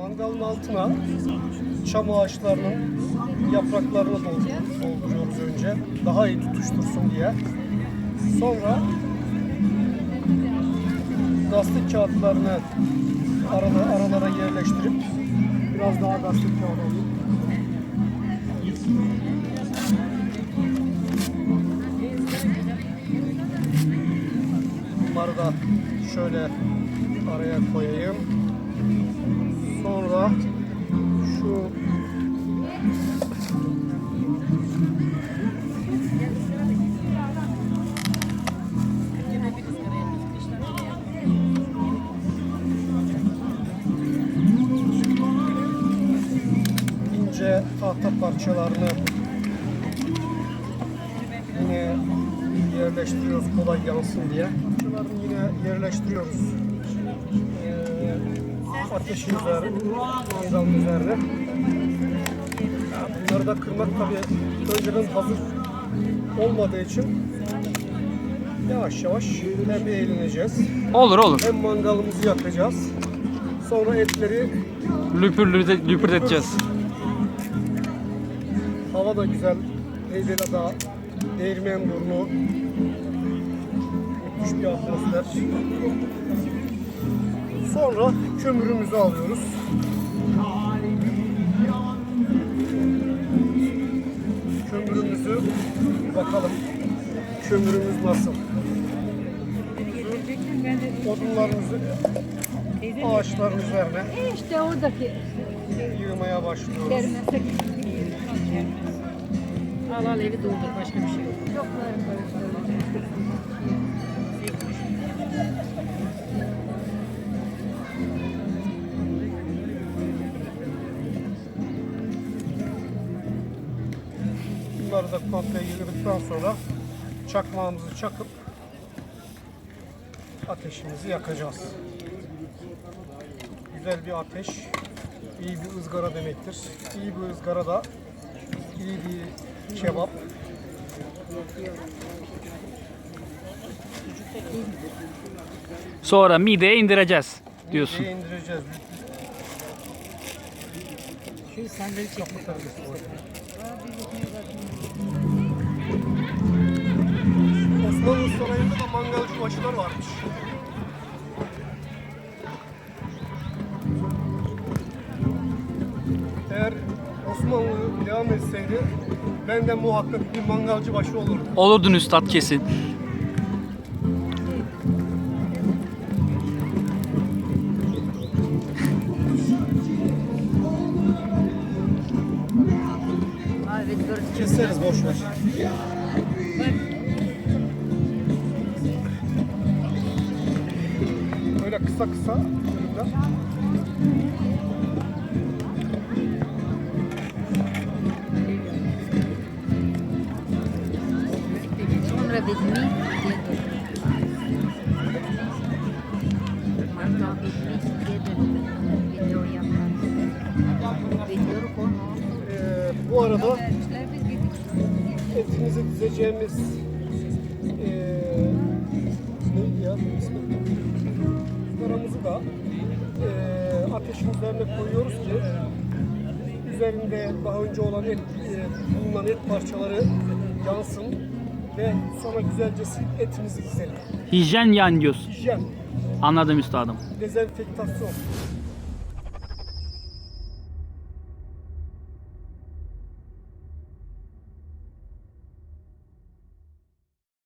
Mangalın altına çam ağaçlarının yapraklarını doldur- dolduruyoruz önce. Daha iyi tutuştursun diye. Sonra gazete kağıtlarını arada, aralara yerleştirip biraz daha gazete kağıdı alayım. Bunları da şöyle araya koyayım. İnce tahta parçalarını yine yerleştiriyoruz kolay yansın diye. Parçalarını yine yerleştiriyoruz. Ee, ateşin üzerine. Bunları da kırmak tabii önceden hazır olmadığı için yavaş yavaş hem eğleneceğiz Olur olur. hem mangalımızı yakacağız. Sonra etleri Lüpür lüpür lüpürdeteceğiz. Hava da güzel. Heybeliada, Değirmen burnu. Müthiş bir atmosfer. Sonra kömürümüzü alıyoruz. Kömürümüzü bakalım. Kömürümüz nasıl? Odunlarımızı ağaçların üzerine İşte oradaki yığmaya başlıyoruz. kermese Al al evi doldur başka bir şey yok. böyle. Bunları da komple yığdıktan sonra çakmağımızı çakıp ateşimizi yakacağız. Güzel bir ateş, iyi bir ızgara demektir. İyi bir ızgara da iyi bir kebap. Sonra mideye indireceğiz diyorsun. Mideye indireceğiz. Şu sandalye çek. Osmanlı Sarayı'nda da mangalcı başılar varmış. Eğer Osmanlı devam etseydi ben de muhakkak bir mangalcı başı olurdum. Olurdun üstad kesin. Keseriz boş ver. Böyle kısa kısa bölümler. Sonra biz mi yedik. Mangal bitmiş yedik. Video yaparız. Video konu. Ee, bu arada etimizi dizeceğimiz ee, neydi ya ismi? Karamızı da ee, ateşin üzerine koyuyoruz ki üzerinde daha önce olan et, ee, bulunan et parçaları yansın ve sonra güzelce silip etimizi dizelim. Hijyen yan diyorsun. Hijyen, Anladım üstadım. dezenfektasyon.